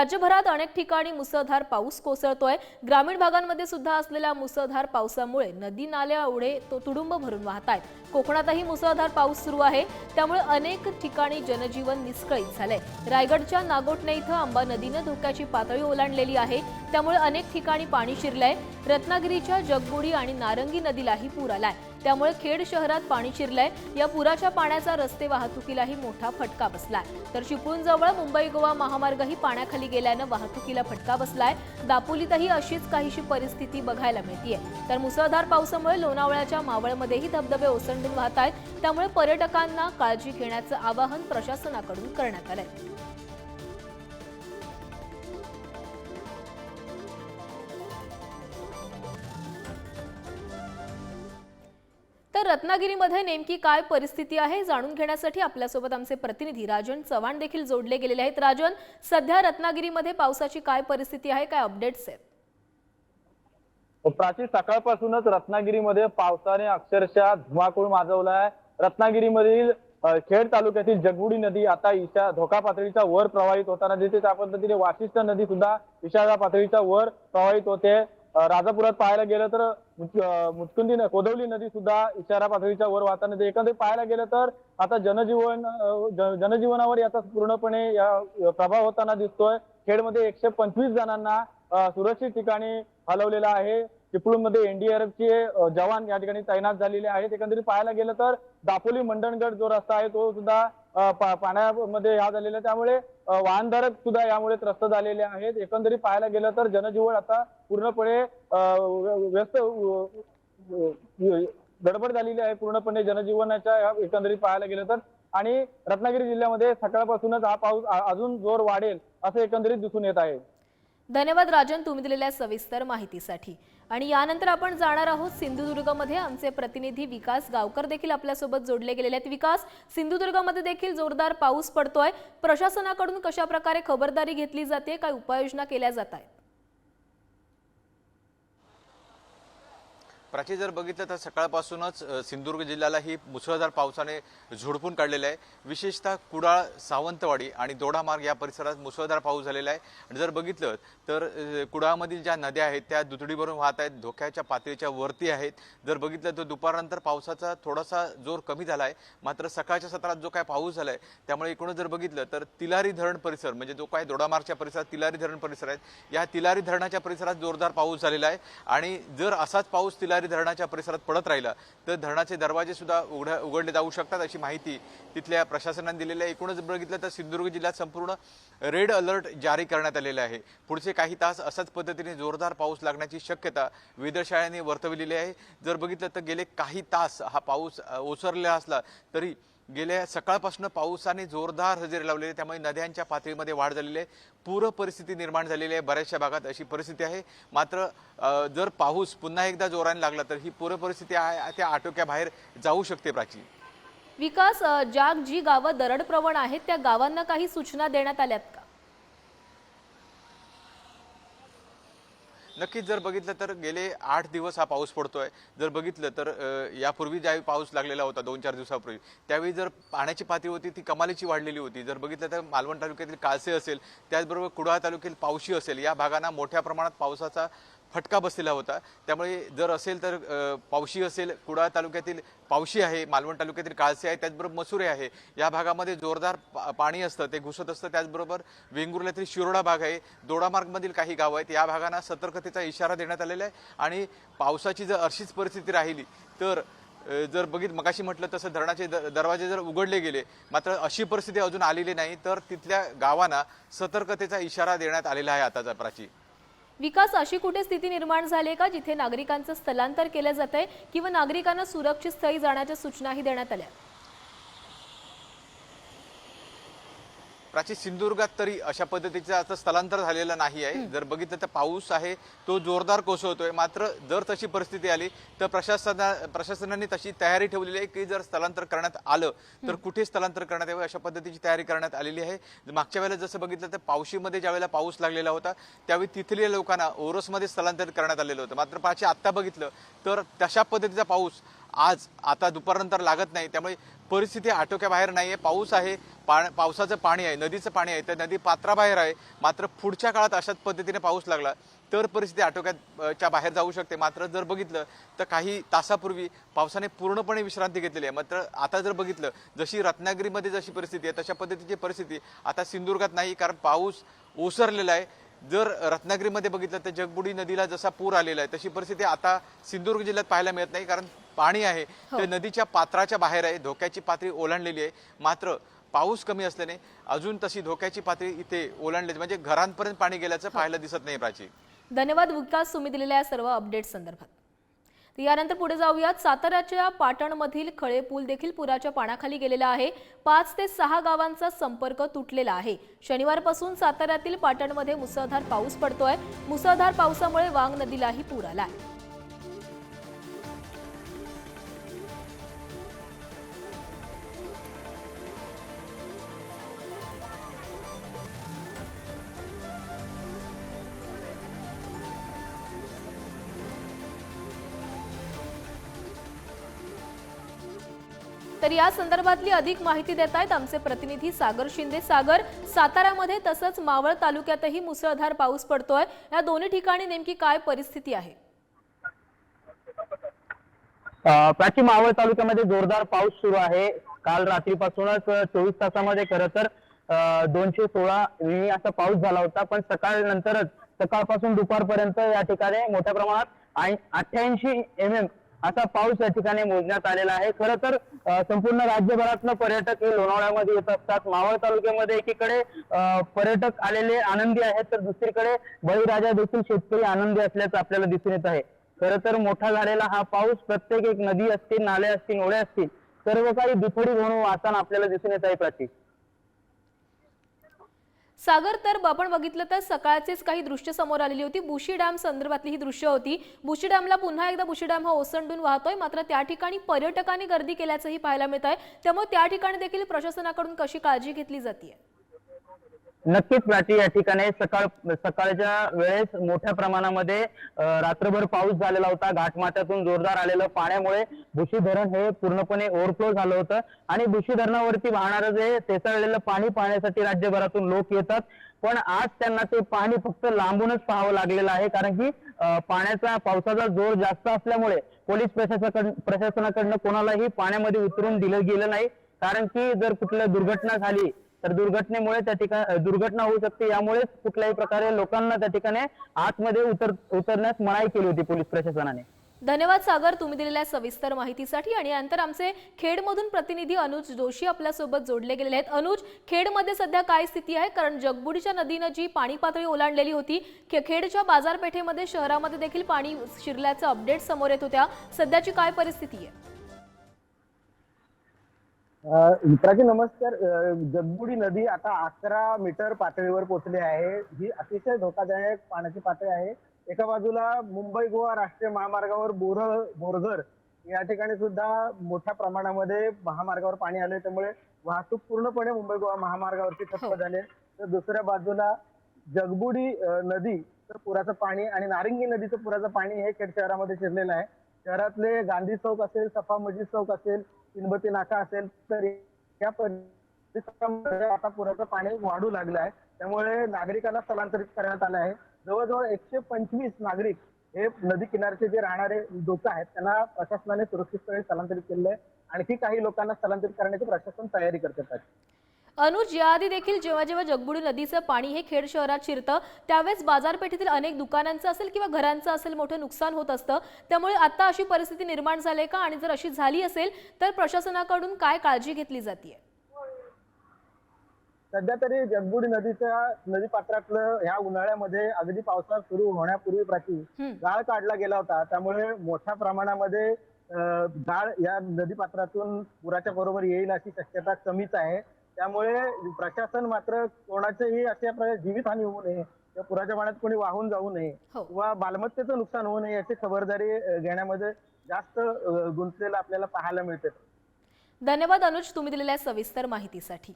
राज्यभरात अनेक ठिकाणी मुसळधार पाऊस कोसळतोय. ग्रामीण भागांमध्ये सुद्धा असलेल्या मुसळधार पावसामुळे नदी नाल्या ओढे तो तुडुंब भरून वाहत आहेत कोकणातही मुसळधार पाऊस सुरू आहे. त्यामुळे अनेक ठिकाणी जनजीवन विस्कळीत झालंय. रायगडच्या नागोटणे इथं आंबा नदीनं धोक्याची पातळी ओलांडलेली आहे. त्यामुळे अनेक ठिकाणी पाणी शिरलंय. रत्नागिरीच्या जगबुडी आणि नारंगी नदीलाही पूर आलाय. त्यामुळे खेड शहरात पाणी शिरलंय. या पुराच्या पाण्याचा रस्ते वाहतुकीलाही मोठा फटका बसलाय. तर चिपळूणजवळ मुंबई गोवा महामार्गही पाण्याखाली गेल्यानं वाहतुकीला फटका बसलाय. दापोलीतही अशीच काहीशी परिस्थिती बघायला मिळतीये. तर मुसळधार पावसामुळे लोणावळ्याच्या मावळमध्येही धबधबे ओसंडून वाहत आहेत. त्यामुळे पर्यटकांना काळजी घेण्याचं आवाहन प्रशासनाकडून करण्यात आलंय. रत्नागिरीमध्ये नेमकी काय परिस्थिती आहे जाणून घेण्यासाठी आपल्यासोबत आमचे प्रतिनिधी राजन चव्हाण देखील जोडले गेलेले आहेत. राजन सध्या रत्नागिरीमध्ये पावसाची काय परिस्थिती आहे? काय अपडेट्स आहेत? हो, प्राची सकाळपासूनच रत्नागिरीमध्ये पावसाने अक्षरशः धुमाकूळ आहे. रत्नागिरीमधील खेड तालुक्यातील जगबुडी नदी आता इशा धोका पातळीच्या वर प्रवाहित होताना दिसते. त्या पद्धतीने वाशिष्ठ नदी सुद्धा इशारा पातळीच्या वर प्रवाहित होते. राजापुरात पाहायला गेलं तर मुच- मुचकुंदी न- कोदवली नदी सुद्धा इशारा पातळीच्या वर वाहताना दिसते. एकंदरीत पाहायला गेलं तर आता जनजीवन जनजीवनावर याचा पूर्णपणे या प्रभाव होताना दिसतोय. खेडमध्ये एकशे पंचवीस जणांना सुरक्षित ठिकाणी हलवलेलं आहे. चिपळूणमध्ये एनडीआरएफचे जवान या ठिकाणी तैनात झालेले आहेत. एकंदरीत पाहायला गेलं तर दापोली मंडणगड जो रस्ता आहे तो सुद्धा पाण्यामध्ये ह्या झालेल्या आहे त्यामुळे वाहनधारक सुद्धा यामुळे त्रस्त झालेले आहेत. एकंदरीत पाहायला गेलं तर जनजीवन आता पूर्णपणे व्यस्त गडबड झालेली आहे. पूर्णपणे जनजीवनाच्या एकंदरीत पाहायला गेलं तर. आणि रत्नागिरी जिल्ह्यामध्ये सकाळपासूनच हा पाऊस अजून जोर वाढेल असं एकंदरीत दिसून येत आहे. धन्यवाद राजन तुम्ही दिलेल्या सविस्तर माहितीसाठी. आणि यानंतर आपण जाणार आहोत सिंधुदुर्गमध्ये. आमचे प्रतिनिधी विकास गावकर देखील आपल्यासोबत जोडले गेलेले आहेत. विकास सिंधुदुर्गमध्ये देखील जोरदार पाऊस पडतोय. प्रशासनाकडून कशा प्रकारे खबरदारी घेतली जाते? काय उपाययोजना केल्या जात आहेत? प्राची जर बघितलं तर सकाळपासूनच सिंधुदुर्ग जिल्ह्याला ही मुसळधार पावसाने झोडपून काढलेलं आहे. विशेषतः कुडाळ सावंतवाडी आणि दोडामार्ग या परिसरात मुसळधार पाऊस झालेला आहे. आणि जर बघितलं तर कुडाळमधील ज्या नद्या आहेत त्या दुथडी भरून वाहत आहेत धोक्याच्या पातळीच्या वरती आहेत. जर बघितलं तर दुपारनंतर पावसाचा थोडासा जोर कमी झाला आहे मात्र सकाळच्या सत्रात जो काय पाऊस झाला आहे त्यामुळे एकूणच जर बघितलं तर तिलारी धरण परिसर म्हणजे जो काय दोडामार्गच्या परिसरात तिलारी धरण परिसर आहेत या तिलारी धरणाच्या परिसरात जोरदार पाऊस झालेला आहे. आणि जर असाच पाऊस तिलारी धरणाच्या परिसरात पडत राहिलं तर धरणाचे दरवाजे सुद्धा उघड उघडले जाऊ शकतात अशी माहिती तिथल्या प्रशासनाने दिलेली आहे. एकूणच बघितलं तर सिंधुदुर्ग जिल्ह्यात संपूर्ण रेड अलर्ट जारी करण्यात आलेला आहे. पुढचे काही तास असाच पद्धतीने जोरदार पाऊस लागण्याची शक्यता वेधशाळेने वर्तवलेली आहे. जर बघितलं तर गेले काही तास हा पाऊस ओसरला ओसरलेला असला तरी गेल्या सकाळपासून पावसाने जोरदार हजेरी लावलेली त्यामुळे नद्यांच्या पातळीमध्ये वाढ झालेली आहे. पूर परिस्थिती निर्माण झालेली आहे बऱ्याचशा भागात अशी परिस्थिती आहे. मात्र जर पाऊस पुन्हा एकदा जोराने लागला तर ही पूर परिस्थिती आहे त्या आटोक्याबाहेर जाऊ शकते प्राची. विकास ज्या जी गावं दरडप्रवण आहेत त्या गावांना काही सूचना देण्यात आल्यात. नक्कीच जर बघितलं तर गेले आठ दिवस हा पाऊस पडतोय. जर बघितलं तर यापूर्वी ज्यावेळी पाऊस लागलेला होता दोन चार दिवसापूर्वी त्यावेळी जर पाण्याची पातळी होती ती कमालीची वाढलेली होती. जर बघितलं तर मालवण तालुक्यातील काळसे असेल त्याचबरोबर कुडाळ तालुक्यातील पावशी असेल या भागांना मोठ्या प्रमाणात पावसाचा फटका बसलेला होता. त्यामुळे जर असेल तर पावशी असेल कुडाळ तालुक्यातील पावशी आहे मालवण तालुक्यातील काळसे आहे त्याचबरोबर मसुरे आहे. या भागामध्ये जोरदार पा- पाणी असतं ते घुसत असतं. त्याचबरोबर वेंगुर्ल्यातील शिरोडा भाग आहे. दोडामार्गमधील काही गाव आहेत. या भागांना सतर्कतेचा इशारा देण्यात आलेला आहे. आणि पावसाची जर अशीच परिस्थिती राहिली तर जर बघित मगाशी म्हटलं तसं धरणाचे दरवाजे जर उघडले गेले मात्र अशी परिस्थिती अजून आलेली नाही तर तिथल्या गावांना सतर्कतेचा इशारा देण्यात आलेला आहे आताचा प्राची. विकास अशी कुठे स्थिती निर्माण झाली आहे का जिथे नागरिकांचं स्थलांतर केलं जात आहे किंवा नागरिकांना सुरक्षित स्थळी जाण्याच्या सूचनाही देण्यात आल्या? प्राची सिंधुदुर्गात तरी अशा पद्धतीचं आता स्थलांतर झालेलं नाही आहे. जर बघितलं तर पाऊस आहे तो जोरदार कोसळतोय. मात्र जर तशी परिस्थिती आली तर प्रशासना प्रशासनाने तशी तयारी ठेवलेली आहे की जर स्थलांतर करण्यात आलं तर कुठे स्थलांतर करण्यात यावं? अशा पद्धतीची तयारी करण्यात आलेली आहे. मागच्या वेळेला जसं बघितलं तर पावशीमध्ये ज्यावेळेला पाऊस लागलेला होता त्यावेळी तिथल्या लोकांना ओरसमध्ये स्थलांतरित करण्यात आलेलं होतं. मात्र पाची आत्ता बघितलं तर तशा पद्धतीचा पाऊस आज आता दुपारनंतर लागत नाही. त्यामुळे परिस्थिती आटोक्याबाहेर नाही आहे पाऊस आहे पा पावसाचं पाणी आहे नदीचं पाणी आहे तर नदी पात्राबाहेर आहे. मात्र पुढच्या काळात अशाच पद्धतीने पाऊस लागला तर परिस्थिती आटोक्यात च्या बाहेर जाऊ शकते. मात्र जर बघितलं तर काही तासापूर्वी पावसाने पूर्णपणे विश्रांती घेतलेली आहे. मात्र आता जर बघितलं जशी रत्नागिरीमध्ये जशी परिस्थिती आहे तशा पद्धतीची परिस्थिती आता सिंधुदुर्गात नाही कारण पाऊस ओसरलेला आहे. जर रत्नागिरीमध्ये बघितलं तर जगबुडी नदीला जसा पूर आलेला आहे तशी परिस्थिती आता सिंधुदुर्ग जिल्ह्यात पाहायला मिळत नाही कारण पाणी आहे ते नदीच्या पात्राच्या बाहेर आहे धोक्याची पातळी ओलांडलेली आहे. मात्र पाऊस कमी असल्याने अजून तशी धोक्याची पातळी इथे ओलांडली म्हणजे घरांपर्यंत पाणी गेल्याचं पाहायला दिसत नाही प्राची. धन्यवाद विकास तुम्ही दिलेल्या या सर्व अपडेट संदर्भात. तर यानंतर पुढे जाऊयात. साताऱ्याच्या पाटणमधील खळे पूल देखील पुराच्या पाण्याखाली गेलेला आहे. पाच ते सहा गावांचा संपर्क तुटलेला आहे. शनिवारपासून साताऱ्यातील पाटणमध्ये मुसळधार पाऊस पडतोय. मुसळधार पावसामुळे वांग नदीलाही पूर आलाय. तर या संदर्भातली अधिक माहिती देत आहेत आमचे प्रतिनिधी सागर शिंदे. सागर साताऱ्यामध्ये तसंच मावळ तालुक्यातही मुसळधार पाऊस पडतोय. या दोन्ही ठिकाणी नेमकी काय परिस्थिती आहे? प्राची मावळ तालुक्यामध्ये जोरदार पाऊस सुरू आहे. काल रात्रीपासूनच चोवीस तासामध्ये खरं तर दोनशे सोळा मिमी असा पाऊस झाला होता. पण सकाळ नंतरच सकाळपासून दुपारपर्यंत या ठिकाणी मोठ्या प्रमाणात अठ्ठ्याऐंशी एम एम असा पाऊस या ठिकाणी मोजण्यात आलेला आहे. खरं तर संपूर्ण राज्यभरातनं पर्यटक हे लोणावळ्यामध्ये येत असतात. मावळ तालुक्यामध्ये एकीकडे पर्यटक आलेले आनंदी आहेत तर दुसरीकडे बळीराजा देखील शेतकरी आनंदी असल्याचं आपल्याला दिसून येत आहे. खरं तर मोठा झालेला हा पाऊस प्रत्येक एक नदी असतील नाले असतील ओढे असतील सर्व काही दुथडी म्हणून वाहताना आपल्याला दिसून येत आहे प्रतीक सागर तर आपण बघितलं तर सकाळचेच काही दृश्य समोर आलेली होती. बुशी डॅम संदर्भातली ही दृश्य होती. बुशी डॅमला पुन्हा एकदा बुशी डॅम हा ओसंडून वाहतोय. मात्र त्या ठिकाणी पर्यटकांनी गर्दी केल्याचंही पाहायला मिळत आहे त्यामुळे त्या ठिकाणी देखील प्रशासनाकडून कशी काळजी घेतली जाते नक्कीच प्राची या ठिकाणी सकाळ सकाळच्या वेळेस मोठ्या प्रमाणामध्ये रात्रभर पाऊस झालेला होता. घाटमाथ्यातून जोरदार आलेलं पाण्यामुळे भुशी धरण हे पूर्णपणे ओव्हरफ्लो झालं होतं. आणि भुशी धरणावरती वाहणारं जे तेसळलेलं पाणी पाहण्यासाठी राज्यभरातून लोक येतात. पण आज त्यांना ते पाणी फक्त लांबूनच पाहावं लागलेलं आहे. कारण की पाण्याचा पावसाचा जोर जास्त असल्यामुळे पोलीस प्रशासनाकडून प्रशासनाकडनं कोणालाही पाण्यामध्ये उतरून दिलं गेलं नाही. कारण की जर कुठल्या दुर्घटना झाली तर दुर्घटनेमुळे त्या ठिकाणी दुर्घटना होऊ शकते. यामुळेच कुठल्याही प्रकारे लोकांना त्या ठिकाणी आतमध्ये उतर उतरण्यास मनाई केली होती पोलीस प्रशासनाने. धन्यवाद सागर. तुम्ही दिलेल्या सविस्तर माहितीसाठी आणि यानंतर आमचे खेडमधून प्रतिनिधी अनुज जोशी आपल्यासोबत जोडले गेलेले आहेत. अनुज खेडमध्ये सध्या काय स्थिती आहे? कारण जगबुडीच्या नदीनं जी पाणी पातळी ओलांडलेली होती खेडच्या बाजारपेठेमध्ये शहरामध्ये देखील पाणी शिरल्याचं अपडेट समोर येत होत्या. सध्याची काय परिस्थिती आहे? अ, मित्राचे नमस्कार. जगबुडी नदी आता अकरा मीटर पातळीवर पोहोचली आहे. ही अतिशय धोकादायक पाण्याची पातळी आहे. एका बाजूला मुंबई गोवा राष्ट्रीय महामार्गावर बोर बोरघर या ठिकाणी सुद्धा मोठ्या प्रमाणामध्ये महामार्गावर पाणी आले त्यामुळे वाहतूक पूर्णपणे मुंबई गोवा महामार्गावरती ठप्प हो. झाले तर दुसऱ्या बाजूला जगबुडी नदी तर पुराचं पाणी आणि नारिंगी नदीचं पुराचं पाणी हे खेड शहरामध्ये शिरलेलं आहे. शहरातले गांधी चौक असेल सफा मस्जिद चौक असेल तिनबती नाका असेल तर या परिसरामध्ये आता पुराचं पाणी वाढू लागलं आहे. त्यामुळे नागरिकांना स्थलांतरित करण्यात आलं आहे. जवळजवळ एकशे पंचवीस नागरिक हे नदी किनारचे जे राहणारे लोक आहेत त्यांना प्रशासनाने सुरक्षितपणे स्थलांतरित केले आहे. आणखी काही लोकांना स्थलांतरित करण्याची प्रशासन तयारी करत आहे अनुज याआधी देखील जेव्हा जेव्हा जगबुडी नदीचं पाणी हे खेड शहरात शिरतं त्यावेळेस बाजारपेठेतील अनेक दुकानांचं असेल किंवा घरांचं असेल मोठं नुकसान होत असतं. त्यामुळे आता अशी परिस्थिती निर्माण झाली का? आणि जर अशी झाली असेल तर प्रशासनाकडून काय काळजी घेतली जाते सध्या तरी जगबुडी नदीच्या नदी पात्रातलं ह्या उन्हाळ्यामध्ये अगदी पावसाळा सुरू होण्यापूर्वी प्राची. गाळ काढला गेला होता. त्यामुळे मोठ्या प्रमाणामध्ये गाळ या नदी पात्रातून पुराच्या बरोबर येईल अशी शक्यता कमीच आहे. त्यामुळे प्रशासन मात्र कोणाचेही अशा प्रकारे जीवितहानी होऊ नये किंवा पुराच्या पाण्यात कोणी वाहून जाऊ नये हो. किंवा मालमत्तेचं नुकसान होऊ नये याची खबरदारी अं, घेण्यामध्ये जास्त अं, गुंतलेलं आपल्याला पाहायला मिळते धन्यवाद अनुज तुम्ही दिलेल्या सविस्तर माहितीसाठी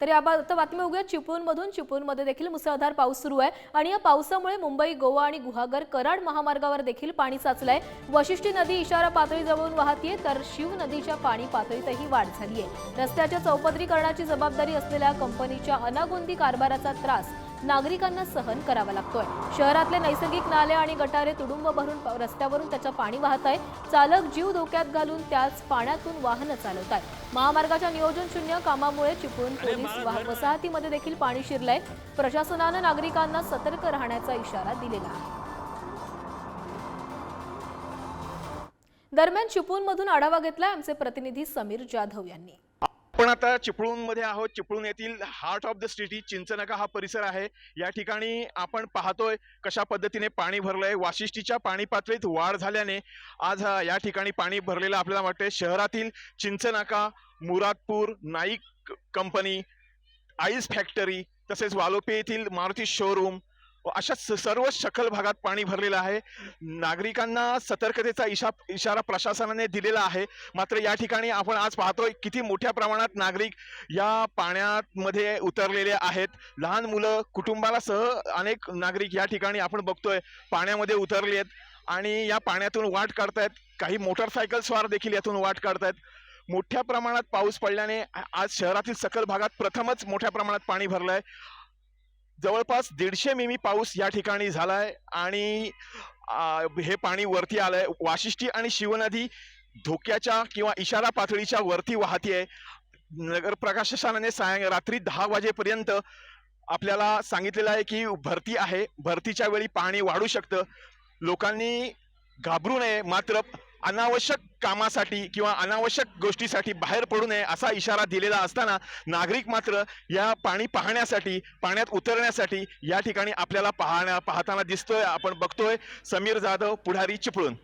तर याबाबत बातमी बघूया. चिपळूणमधून चिपळूणमध्ये देखील मुसळधार पाऊस सुरू आहे आणि या पावसामुळे मुंबई गोवा आणि गुहागर कराड महामार्गावर देखील पाणी साचलंय. वशिष्ठी नदी इशारा पातळीजवळून वाहतीये तर शिव नदीच्या पाणी पातळीतही वाढ झाली आहे रस्त्याच्या चौपदरीकरणाची जबाबदारी असलेल्या कंपनीच्या अनागोंदी कारभाराचा त्रास नागरिकांना सहन करावा लागतोय. शहरातले नैसर्गिक नाले आणि गटारे तुडुंब भरून रस्त्यावरून त्याचं पाणी वाहत आहे चालक जीव धोक्यात घालून त्याच पाण्यातून वाहनं चालवत आहेत. महामार्गाच्या नियोजन शून्य कामामुळे चिपळूण पोलीस वसाहतीमध्ये देखील पाणी शिरलंय. प्रशासनानं नागरिकांना सतर्क राहण्याचा इशारा दिलेला आहे. दरम्यान चिपळूणमधून आढावा घेतलाय आमचे प्रतिनिधी समीर जाधव यांनी. आपण आता चिपळूणमध्ये आहोत. चिपळूण येथील heart of the city Chinchnaka हा परिसर आहे. या ठिकाणी आपण पाहतोय कशा पद्धतीने पाणी भरलंय. वाशिष्ठीच्या पाणी पातळीत वाढ झाल्याने आज हा- या ठिकाणी पाणी भरलेलं आपल्याला वाटतंय. शहरातील Chinchnaka Muradpur Naik company ice factory तसेच वालोपे येथील मारुती शोरूम अशा स- सर्व सखल भागात पाणी भरलेलं आहे. नागरिकांना सतर्कतेचा इशा इशारा प्रशासनाने दिलेला आहे. मात्र या ठिकाणी आपण आज पाहतोय किती मोठ्या प्रमाणात नागरिक या पाण्यामध्ये उतरलेले आहेत. लहान मुलं कुटुंबाला सह अनेक नागरिक या ठिकाणी आपण बघतोय पाण्यामध्ये उतरले आहेत आणि या पाण्यातून वाट काढतायत. काही मोटरसायकल स्वार देखील यातून वाट काढतायत. मोठ्या प्रमाणात पाऊस पडल्याने आज शहरातील सकल भागात प्रथमच मोठ्या प्रमाणात पाणी भरलं आहे जवळपास दीडशे मिमी पाऊस या ठिकाणी झालाय आणि हे पाणी वरती आलंय. वाशिष्ठी आणि शिवनदी धोक्याच्या किंवा इशारा पातळीच्या वरती वाहतीये. नगर प्रकाशनाने सायं रात्री दहा वाजेपर्यंत आपल्याला सांगितलेलं आहे की भरती आहे. भरतीच्या वेळी पाणी वाढू शकतं. लोकांनी घाबरू नये. मात्र अनावश्यक कामासाठी किंवा अनावश्यक गोष्टीसाठी बाहेर पडू नये असा इशारा दिलेला असताना नागरिक मात्र या पाणी पाहण्यासाठी पाण्यात उतरण्यासाठी या ठिकाणी आपल्याला पाहण्या पाहताना दिसतोय आपण बघतोय. समीर जाधव पुढारी चिपळूण.